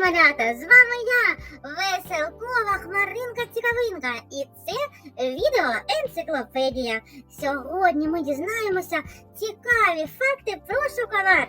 малята! З вами я, веселкова хмаринка цікавинка. І це відео енциклопедія. Сьогодні ми дізнаємося цікаві факти про шоколад.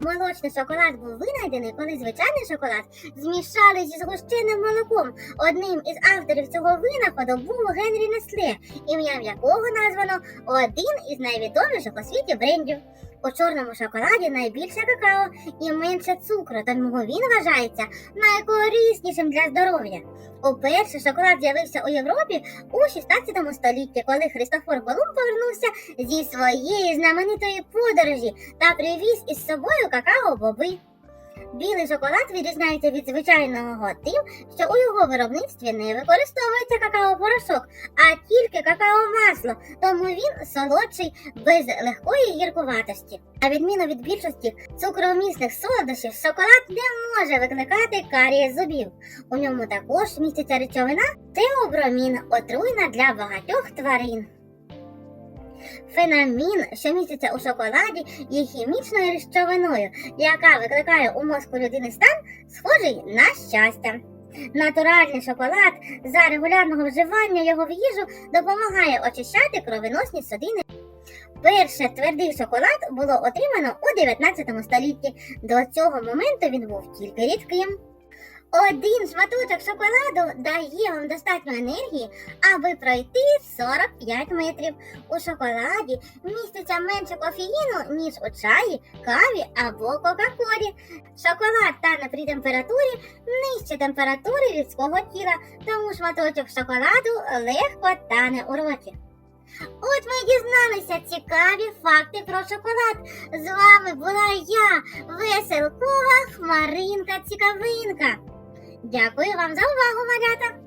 Молочний шоколад був винайдений, коли звичайний шоколад змішали зі згущеним молоком. Одним із авторів цього винаходу був Генрі Несле, ім'ям якого названо один із найвідоміших у світі брендів. У чорному шоколаді найбільше какао і менше цукру, тому він вважається найкориснішим для здоров'я. Уперше шоколад з'явився у Європі у 16 столітті, коли Христофор Колумб повернувся зі своєї знаменитої подорожі та привіз із собою какао-боби. Білий шоколад відрізняється від звичайного тим, що у його виробництві не використовується какао-порошок, а тільки какао-масло, тому він солодший без легкої гіркуватості. На відміну від більшості цукромісних солодощів, шоколад не може викликати карієс зубів. У ньому також міститься речовина теобромін, отруйна для багатьох тварин. Фенамін, що міститься у шоколаді, є хімічною речовиною, яка викликає у мозку людини стан, схожий на щастя. Натуральний шоколад за регулярного вживання його в їжу допомагає очищати кровоносні судини. Перше твердий шоколад було отримано у 19 столітті. До цього моменту він був тільки рідким. Один шматочок шоколаду дає вам достатньо енергії, аби пройти 45 метрів. У шоколаді міститься менше кофеїну, ніж у чаї, каві або кока-колі. Шоколад тане при температурі нижче температури людського тіла, тому шматочок шоколаду легко тане у роті. От ми дізналися цікаві факти про шоколад. З вами була я, веселкова хмаринка цікавинка. Дякую вам за увагу, малята!